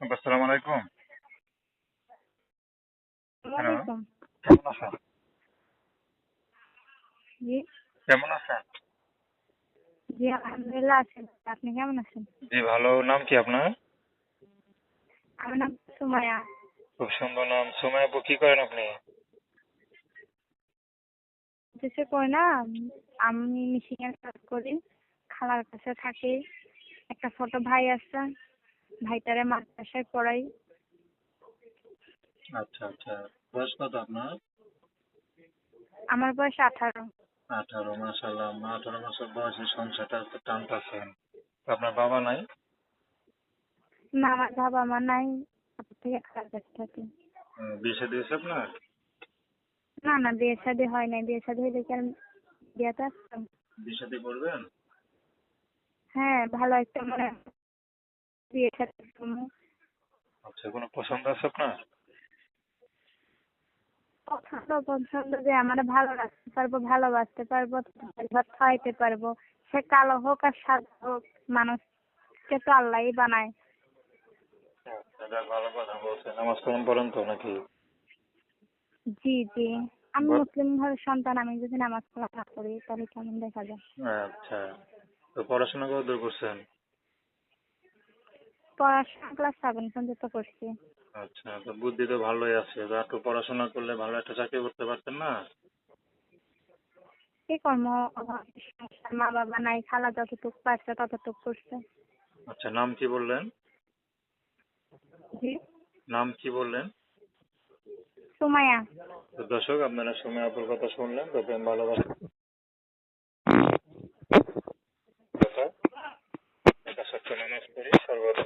আসসালামু আলাইকুম। কেমন আছেন কেমন আছেন? জি আলহামদুলিল্লাহ আছেন আপনি কেমন আছেন? জি ভালো। নাম কি আপনার? আমার নাম সুমায়া খুব সুন্দর নাম। সোমায় আপু কি করেন আপনি? কই না আমি কাজ করি। খালার কাছে থাকি। একটা ছোট ভাই আছে। ভাইটারে মাদ্রাসায় পড়াই। আচ্ছা আচ্ছা। বয়স কত আপনার? আমার বয়স আঠারো। আঠারো মাসাল্লাহ আঠারো বছর বয়সে সংসারটা তো টানতেছেন আপনার বাবা নাই? না আমার বাবা মা নাই। থেকে খালার কাছে থাকি বিয়ে শাদী হয়েছে আপনার? না না বিয়ে শাদী হয় নাই। বিয়ে শাদী হইলে কি আর বিয়েতে আসতাম? বিয়ে শাদী করবেন? হ্যাঁ ভালো একটা মানে বিয়ে। আচ্ছা কোনো পছন্দ আছে আপনার? পছন্দ পছন্দ যে আমার ভালো রাখতে পারব ভালোবাসতে পারব খাওয়াইতে পারব। সে কালো হোক আর সাদা হোক মানুষকে তো আল্লাহই বানায়। আচ্ছা, ভালো কথা বলছেন। নামাজ কালাম পড়েন তো নাকি? জি জি। আমি মুসলিম ঘরের সন্তান আমি যদি নামাজ পড়া না করি তাহলে কেমন দেখা যায়? আচ্ছা তো পড়াশোনা কত দূর করছেন? পড়াশোনা ক্লাস সেভেন পর্যন্ত করছি আচ্ছা তো বুদ্ধি তো ভালোই আছে। তো পড়াশোনা করলে ভালো একটা চাকরি করতে পারতেন না? কি কর্ম মা বাবা নাই খালা যতটুক পারছে ততটুক করছে। আচ্ছা নাম কি বললেন? জি। নাম কি বললেন? সুমায়া তো দর্শক আপনারা সুমায়া আপুর কথা শুনলেন তো প্রেম ভালোবাসা। আচ্ছা। এটা সত্য নামাজ পড়ি সর্বদা